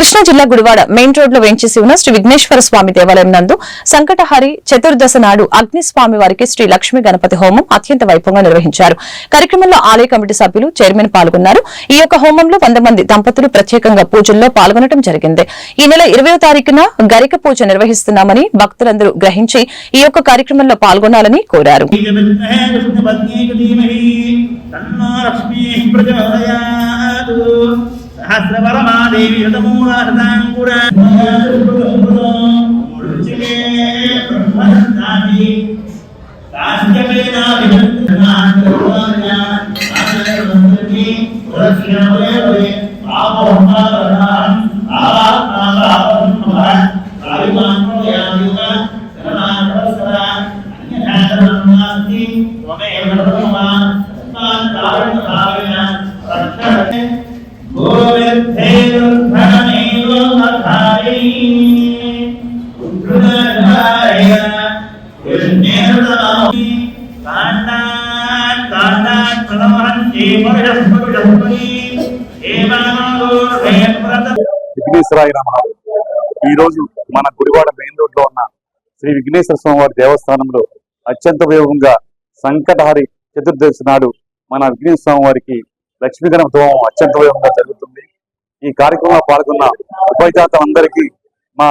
కృష్ణా జిల్లా గుడివాడ మెయిన్ రోడ్లో వేంచేసి ఉన్న శ్రీ విఘ్నేశ్వర స్వామి దేవాలయం నందు సంకటహరి చతుర్దశ నాడు అగ్నిస్వామి వారికి శ్రీ లక్ష్మీ గణపతి హోమం అత్యంత వైభవంగా నిర్వహించారు. కార్యక్రమంలో ఆలయ కమిటీ సభ్యులు చైర్మన్ పాల్గొన్నారు. ఈ యొక్క హోమంలో వంద మంది దంపతులు ప్రత్యేకంగా పూజల్లో పాల్గొనడం జరిగింది. ఈ నెల ఇరవై తారీఖున గరిక పూజ నిర్వహిస్తున్నామని భక్తులందరూ గ్రహించి ఈ యొక్క కార్యక్రమంలో పాల్గొనాలని కోరారు. తన్నో లక్ష్మీః ప్రచోదయాత్ సహస్రపరమాదేవి శతమూలాహృతాంకురా విఘ్నేశ్వరాయ నమ ఈ రోజు మన గుడివాడ మెయిన్ రోడ్లో ఉన్న శ్రీ విఘ్నేశ్వర స్వామివారి దేవస్థానంలో అత్యంత వైభవంగా సంకటహరి చతుర్దశి నాడు మన విఘ్నేశ్వర స్వామి వారికి లక్ష్మీ గణపతి అత్యంత వైభవంగా ఈ కార్యక్రమంలో పాల్గొన్న ఉభయజాతలందరికీ మా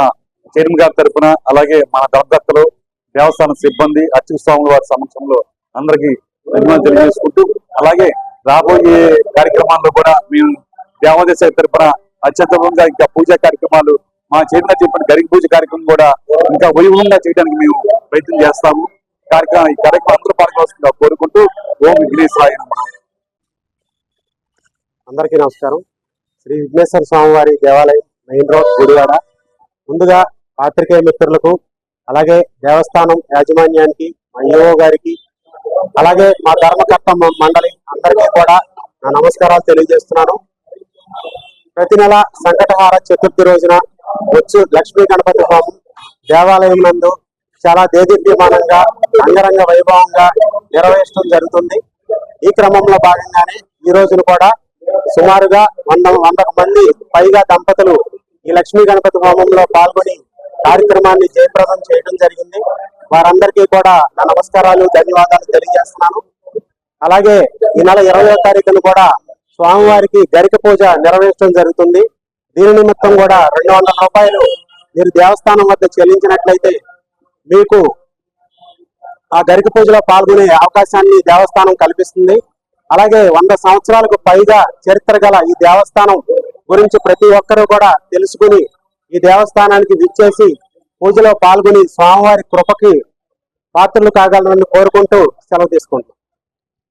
చైర్మన్ గారి తరఫున అలాగే మన ధర్మకర్తలు దేవస్థానం సిబ్బంది అర్చక స్వాముల వారి సమక్షంలో అందరికీ అభిమానం తెలియజేసుకుంటూ అలాగే రాబోయే కార్యక్రమాల్లో కూడా మేము దేవాదేశ తరపున అత్యంతంగా ఇంకా పూజా కార్యక్రమాలు మా చేతిలో చెప్పిన గరిక పూజ కార్యక్రమం కూడా ఇంకా వైభవంగా చేయడానికి మేము ప్రయత్నం చేస్తాము. కార్యక్రమం ఈ కార్యక్రమం అందరూ పాల్గొవలసిందిగా కోరుకుంటూ ఓం విఘ్నేశ్వరాయ అందరికీ నమస్కారం. శ్రీ విఘ్నేశ్వర స్వామివారి దేవాలయం మెయిన్ రోడ్ గుడివాడ. ముందుగా పాత్రికేయ మిత్రులకు అలాగే దేవస్థానం యాజమాన్యానికి మా ఈఓ గారికి అలాగే మా ధర్మకర్త మ- మండలి అందరికీ కూడా నా నమస్కారాలు తెలియజేస్తున్నాను. ప్రతి నెల సంకటహార చతుర్థి రోజున వచ్చు లక్ష్మీ గణపతి స్వామి దేవాలయం నందు చాలా దేదీప్యమానంగా అంగరంగ వైభవంగా నిర్వహించడం జరుగుతుంది. ఈ క్రమంలో భాగంగానే ఈ రోజున కూడా సుమారుగా వంద వందకు మంది పైగా దంపతులు ఈ లక్ష్మీ గణపతి హోమంలో పాల్గొని కార్యక్రమాన్ని జయప్రదం చేయడం జరిగింది. వారందరికీ కూడా నా నమస్కారాలు ధన్యవాదాలు తెలియజేస్తున్నాను. అలాగే ఈ నెల ఇరవయో తారీఖున కూడా స్వామివారికి గరిక పూజ నిర్వహించడం జరుగుతుంది. దీని నిమిత్తం కూడా రెండు వందల రూపాయలు మీరు దేవస్థానం వద్ద చెల్లించినట్లయితే మీకు ఆ గరిక పూజలో పాల్గొనే అవకాశాన్ని దేవస్థానం కల్పిస్తుంది. అలాగే వంద సంవత్సరాలకు పైగా చరిత్ర గల ఈ దేవస్థానం గురించి ప్రతి ఒక్కరూ కూడా తెలుసుకుని ఈ దేవస్థానానికి విచ్చేసి పూజలో పాల్గొని స్వామివారి కృపకి పాత్రలు కాగలరని కోరుకుంటూ సెలవు తీసుకుంటాం